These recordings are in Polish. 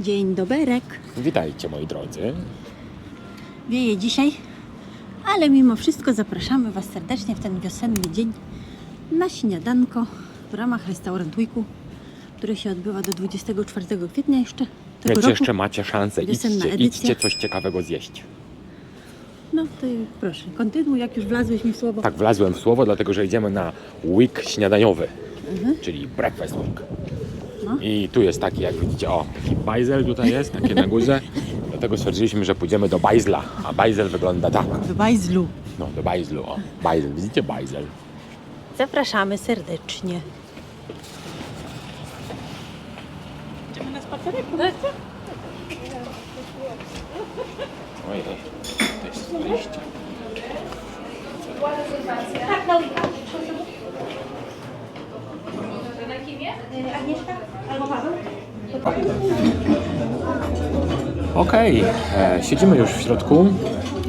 Dzień doberek. Witajcie moi drodzy. Wieje dzisiaj, ale mimo wszystko zapraszamy Was serdecznie w ten wiosenny dzień na śniadanko w ramach restaurant Weeku, który się odbywa do 24 kwietnia jeszcze tego Więc roku. jeszcze macie szansę, Wiosenna idźcie, edycja. idźcie coś ciekawego zjeść. No to proszę, kontynuuj, jak już wlazłeś mi w słowo. Tak, wlazłem w słowo, dlatego że idziemy na week śniadaniowy, Mhm. czyli breakfast week. No. I tu jest taki, jak widzicie, o, taki bajzel tutaj jest, takie na górze. Dlatego stwierdziliśmy, że pójdziemy do bajzla, a bajzel wygląda tak. W Bajzlu. No, do bajzlu, o, bajzel, widzicie bajzel. Zapraszamy serdecznie. Idziemy na spacerek? Ojej, to jest wyjście. Tak, na Weeka. Agnieszka albo? Okej, e, siedzimy już w środku.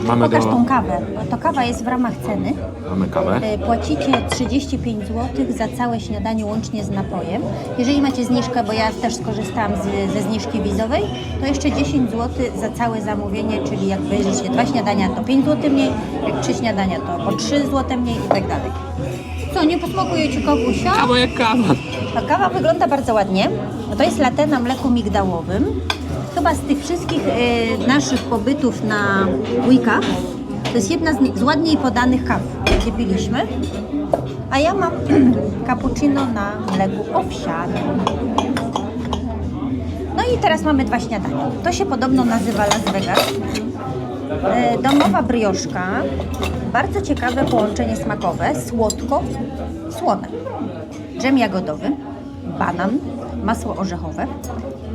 Mamy Pokaż do... tą kawę. To kawa jest w ramach ceny. Mamy kawę. E, Płacicie 35 zł za całe śniadanie łącznie z napojem. Jeżeli macie zniżkę, bo ja też skorzystałam z, ze zniżki wizowej, to jeszcze 10 zł za całe zamówienie, czyli jak bierzecie dwa śniadania, to 5 zł mniej, jak trzy śniadania, to o 3 zł mniej i tak dalej. Co, nie posmakuje Ci kawusia? Kawa jak kawa. Ta kawa wygląda bardzo ładnie. To jest latte na mleku migdałowym. Chyba z tych wszystkich e, naszych pobytów na weekach to jest jedna z, z ładniej podanych kaw, jakie piliśmy. A ja mam cappuccino na mleku owsianym. No i teraz mamy dwa śniadania. To się podobno nazywa Las Vegas. E, Domowa brioszka. Bardzo ciekawe połączenie smakowe. Słodko, słone. Dżem jagodowy, banan, masło orzechowe,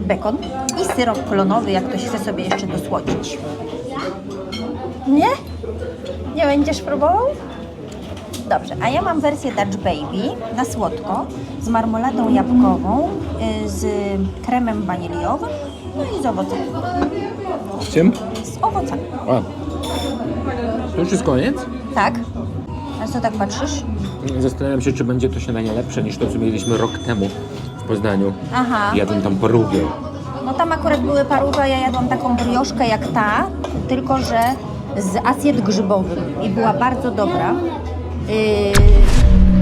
bekon i syrop klonowy, jak ktoś chce sobie jeszcze dosłodzić. Nie? Nie będziesz próbował? Dobrze, a ja mam wersję Dutch Baby na słodko z marmoladą jabłkową, y, z kremem waniliowym, no i z owocami. Z czym? Z owocami. A. To już jest koniec? Tak? A co tak patrzysz? Zastanawiam się, czy będzie to śniadanie lepsze niż to, co mieliśmy rok temu Poznaniu. Aha. Jadłem tam porówkę. No tam akurat były parówy, ja jadłam taką brioszkę jak ta, tylko że z asiet grzybowym i była bardzo dobra. Yy,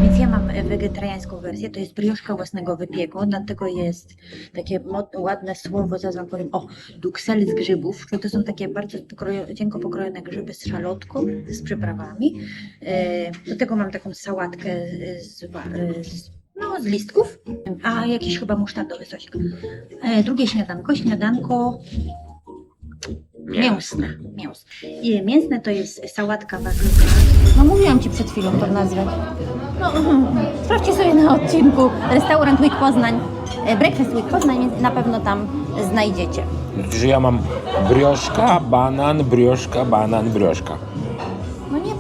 więc ja mam wegetariańską wersję, to jest brioszka własnego wypieku, dlatego jest takie mod, ładne słowo, zaraz wam powiem, o, duksel z grzybów, że to są takie bardzo pokrojo, cienko pokrojone grzyby z szalotką, z przyprawami. Yy, do tego mam taką sałatkę z, wa- z, no, z listków, a jakiś chyba musztardowy sosik. E, drugie śniadanko, śniadanko mięsne. mięsne. I mięsne to jest sałatka warzywa. No mówiłam Ci przed chwilą tą nazwę. No, sprawdźcie sobie na odcinku Restaurant Week Poznań, e, Breakfast Week Poznań, więc na pewno tam znajdziecie. Że ja mam brioszka, banan, brioszka, banan, brioszka.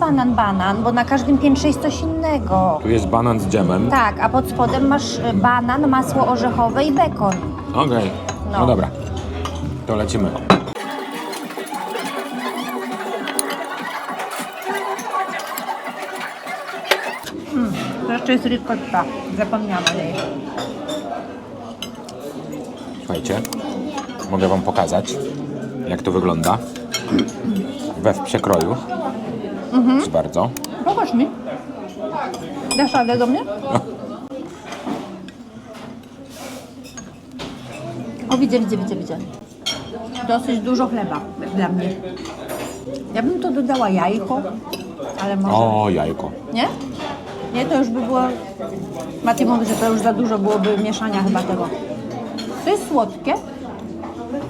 Banan, banan, bo na każdym piętrze jest coś innego. Tu jest banan z dżemem. Tak, a pod spodem masz e, banan, masło orzechowe i bekon. Okej, no. No. dobra. To lecimy. To jeszcze jest ricotta, zapomniałam o niej. Słuchajcie, mogę Wam pokazać, jak to wygląda we w przekroju. Proszę bardzo. Pokaż mi. Dasz radę do mnie? O, widzę, widzę, widzę, widzę. Dosyć dużo chleba, dla mnie. Ja bym to dodała jajko, ale może... O, jajko. Nie? Nie, to już by było... Maty mówi, że to już za dużo byłoby mieszania chyba tego. To jest słodkie.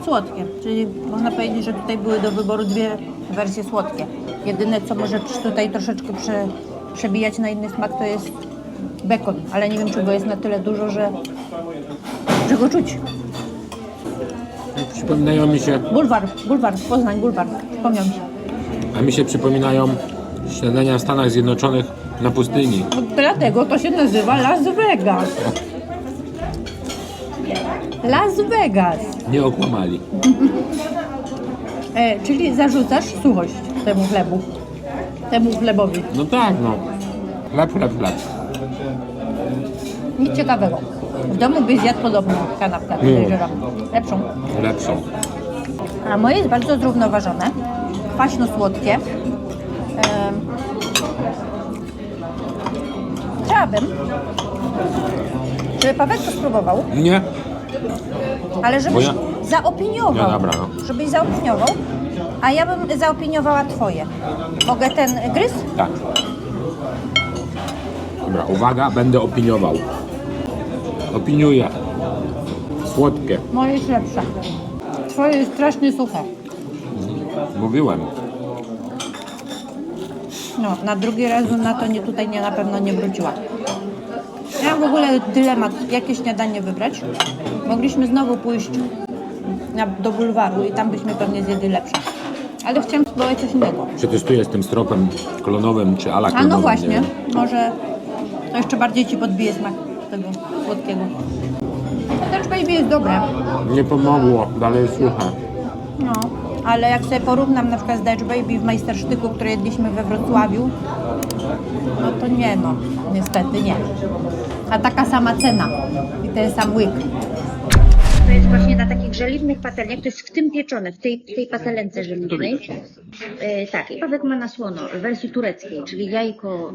Słodkie, czyli można powiedzieć, że tutaj były do wyboru dwie wersje słodkie. Jedyne, co może tutaj troszeczkę prze, przebijać na inny smak, to jest bekon, ale nie wiem, czy go jest na tyle dużo, że, że go czuć. Przypominają mi się, Bulwar, bulwar, Poznań, bulwar, przypomniał mi się. a mi się przypominają śniadania w Stanach Zjednoczonych na pustyni. No, Dlatego to się nazywa Las Vegas. Las Vegas. Nie okłamali. E, czyli zarzucasz suchość temu chlebu. Temu chlebowi. No tak, no. Chleb, chleb, chleb. Nic ciekawego. W domu byś zjadł podobną kanapkę, podejrzewam. Lepszą. Lepszą. A moje jest bardzo zrównoważone. Kwaśno-słodkie. Em, Chciałabym, żeby Paweł to spróbował, Nie? ale żebyś Bo zaopiniował. Ja, dobra, no. Żebyś zaopiniował, a ja bym zaopiniowała twoje. Mogę ten gryz? Tak. Dobra, uwaga, będę opiniował. Opiniuję. Słodkie. Moje jest lepsze. Twoje jest strasznie suche. Mówiłem. No, na drugi raz na to nie, tutaj nie, na pewno nie wróciła. Ja mam w ogóle dylemat, jakie śniadanie wybrać. Mogliśmy znowu pójść na, do bulwaru i tam byśmy pewnie zjedli lepsze. Ale chciałam spróbować coś innego. Przetestuję z tym stropem klonowym czy ala A klonowym. no właśnie, wiem. może to jeszcze bardziej Ci podbije smak tego słodkiego. Też baby jest dobre, Nie pomogło, dalej jest suche. no, ale jak sobie porównam na przykład z Dutch Baby w Majstersztyku, które jedliśmy we Wrocławiu, no to nie no, niestety nie. A taka sama cena i ten sam łyk. To jest właśnie na takich żeliwnych patelniach, to jest w tym pieczone, w tej, w tej patelence żeliwnej. E, tak, i Pawek ma na słono w wersji tureckiej, czyli jajko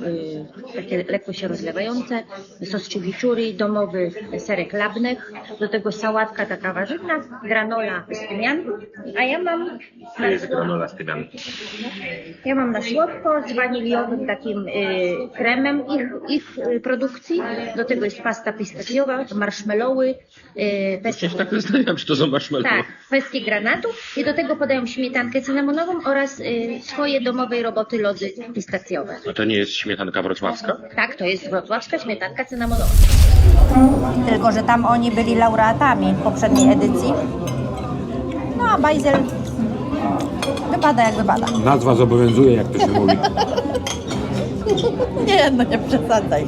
e, takie lekko się rozlewające, sos chimichurri, domowy serek labnech, do tego sałatka taka warzywna, granola z tymianką, a ja mam To jest granola z tymianką. ja mam na słodko z waniliowym takim y, kremem ich, ich y, produkcji. Do tego jest pasta pistacjowa, marshmallowy, y, pestki, tak zastanawiam, czy to są marshmallow. tak, pestki granatu i do tego podają śmietankę cynamonową oraz y, swoje domowej roboty lody pistacjowe. A to nie jest śmietanka wrocławska? Tak, to jest wrocławska śmietanka cynamonowa. Tylko, że tam oni byli laureatami poprzedniej edycji. No a Bajzel wypada jak wypada. Nazwa zobowiązuje, jak to się mówi. Nie, no nie przesadzaj.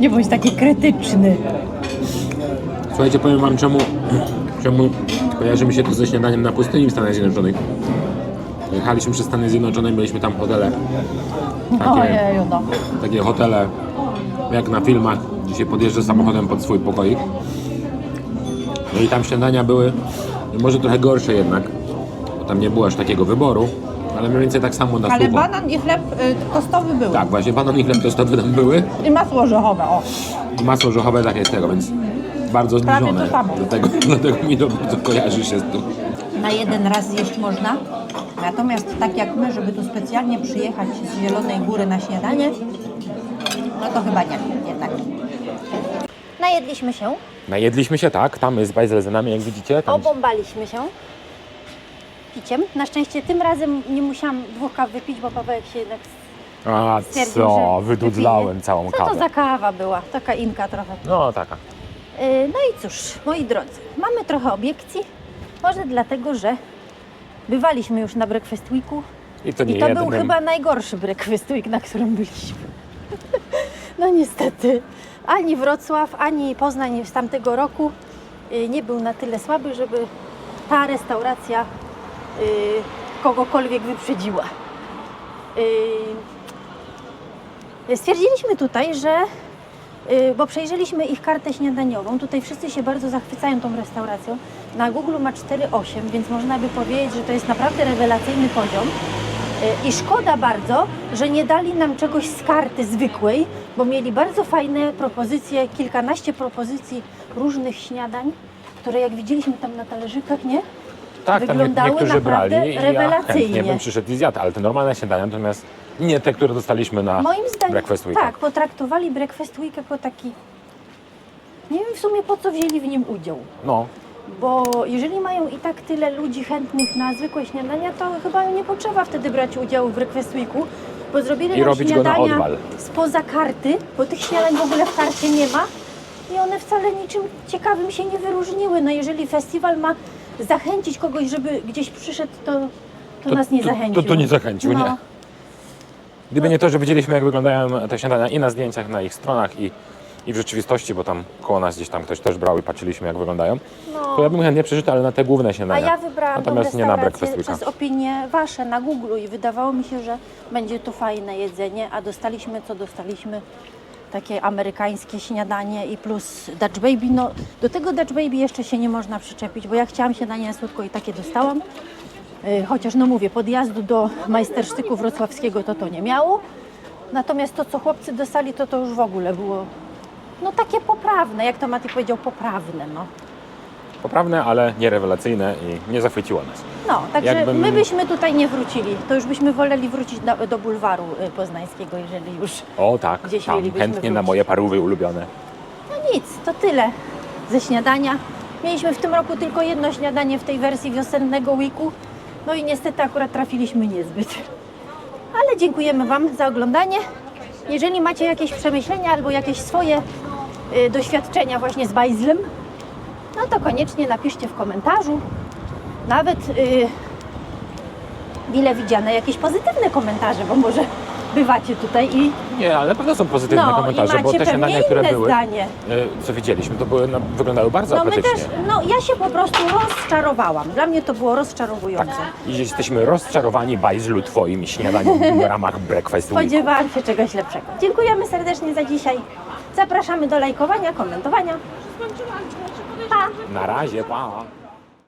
Nie bądź taki krytyczny. Słuchajcie, powiem wam czemu, czemu kojarzy mi się to ze śniadaniem na pustyni w Stanach Zjednoczonych. Jechaliśmy przez Stany Zjednoczone, mieliśmy tam hotele. Takie, Ojeju, no. takie hotele, jak na filmach, gdzie się podjeżdża samochodem pod swój pokoik. No i tam śniadania były może trochę gorsze jednak, bo tam nie było aż takiego wyboru, ale mniej więcej tak samo na Ale sucho. banan i chleb y, tostowy był. Tak, właśnie banan i chleb tostowy tam były. I masło orzechowe, o. I masło orzechowe takie z tego, więc bardzo Prawie zbliżone. to samo. Dlatego, dlatego mi to bardzo kojarzy się z tym. Na jeden raz zjeść można. Natomiast tak jak my, żeby tu specjalnie przyjechać z Zielonej Góry na śniadanie, no to chyba nie, jednak. Najedliśmy się, Najedliśmy się, tak, tam jest bajzel za nami, jak widzicie. Tam... obąbaliśmy się piciem. Na szczęście tym razem nie musiałam dwóch kaw wypić, bo Pawełek się jednak A stwierdził, co, że wydudlałem wypije. całą Co kawę. to za kawa była? Taka inka trochę. No taka. Yy, No i cóż, moi drodzy, mamy trochę obiekcji. Może dlatego, że bywaliśmy już na Breakfast Weeku I to nie i to jednym. był chyba najgorszy Breakfast Week, na którym byliśmy. No niestety, ani Wrocław, ani Poznań z tamtego roku yy, nie był na tyle słaby, żeby ta restauracja yy, kogokolwiek wyprzedziła. Stwierdziliśmy tutaj, że bo przejrzeliśmy ich kartę śniadaniową. Tutaj wszyscy się bardzo zachwycają tą restauracją. Na Google ma 4,8, więc można by powiedzieć, że to jest naprawdę rewelacyjny poziom. Y, I szkoda bardzo, że nie dali nam czegoś z karty zwykłej, bo mieli bardzo fajne propozycje, kilkanaście propozycji różnych śniadań, które jak widzieliśmy tam na talerzykach, nie? Tak, tam wyglądały niektórzy naprawdę brali i ja rewelacyjnie. chętnie bym przyszedł i zjadł, ale te normalne śniadania, natomiast nie te, które dostaliśmy na Moim zdaniem Breakfast Week. tak, potraktowali Breakfast Week jako taki... Nie wiem w sumie po co wzięli w nim udział. No, Bo jeżeli mają i tak tyle ludzi chętnych na zwykłe śniadania, to chyba nie potrzeba wtedy brać udziału w Breakfast Weeku, bo zrobili I nam robić go na śniadania odwal. spoza karty, bo tych śniadań w ogóle w karcie nie ma i one wcale niczym ciekawym się nie wyróżniły. No jeżeli festiwal ma zachęcić kogoś, żeby gdzieś przyszedł, to, to, To- nas nie to- to- zachęcił. to nie zachęcił, no. nie. Gdyby nie to, że widzieliśmy jak wyglądają te śniadania i na zdjęciach, na ich stronach i, i w rzeczywistości, bo tam koło nas gdzieś tam ktoś też brał i patrzyliśmy jak wyglądają, No. to ja bym chętnie przyszedł, ale na te główne A śniadania. ja wybrałam tą Natomiast nie na restaurację Breakfast Weeka. przez opinie Wasze na Google i wydawało mi się, że będzie to fajne jedzenie, a dostaliśmy co dostaliśmy. takie amerykańskie śniadanie i plus Dutch Baby. No, do tego Dutch Baby jeszcze się nie można przyczepić, bo ja chciałam śniadanie na słodko i takie dostałam. Y, Chociaż no mówię, podjazdu do majstersztyku wrocławskiego to to nie miało. Natomiast to, co chłopcy dostali, to to już w ogóle było no takie poprawne, jak to Mati powiedział, poprawne. No, Poprawne, ale nierewelacyjne i nie zachwyciło nas. no także Jakbym- my byśmy tutaj nie wrócili. To już byśmy woleli wrócić do, do bulwaru y, poznańskiego, jeżeli już O tak, Gdzieś tam chętnie na wrócić. moje parówy ulubione. No nic, to tyle ze śniadania. Mieliśmy w tym roku tylko jedno śniadanie w tej wersji wiosennego weeku. No i niestety akurat trafiliśmy niezbyt. Ale dziękujemy Wam za oglądanie. Jeżeli macie jakieś przemyślenia albo jakieś swoje y, doświadczenia właśnie z bajzlem, no to koniecznie napiszcie w komentarzu. Nawet y, mile widziane jakieś pozytywne komentarze, bo może bywacie tutaj i Nie, ale na pewno są pozytywne no, i komentarze, macie bo te pewnie śniadania, które inne były, zdanie. e, co widzieliśmy, to były, no, wyglądały bardzo No my apetycznie. też, no ja się po prostu rozczarowałam. Dla mnie to było rozczarowujące. I jesteśmy rozczarowani bajzlu twoim śniadaniem w ramach Breakfast Week. Spodziewałam się czegoś lepszego. Dziękujemy serdecznie za dzisiaj. Zapraszamy do lajkowania, komentowania. Pa! Na razie, pa!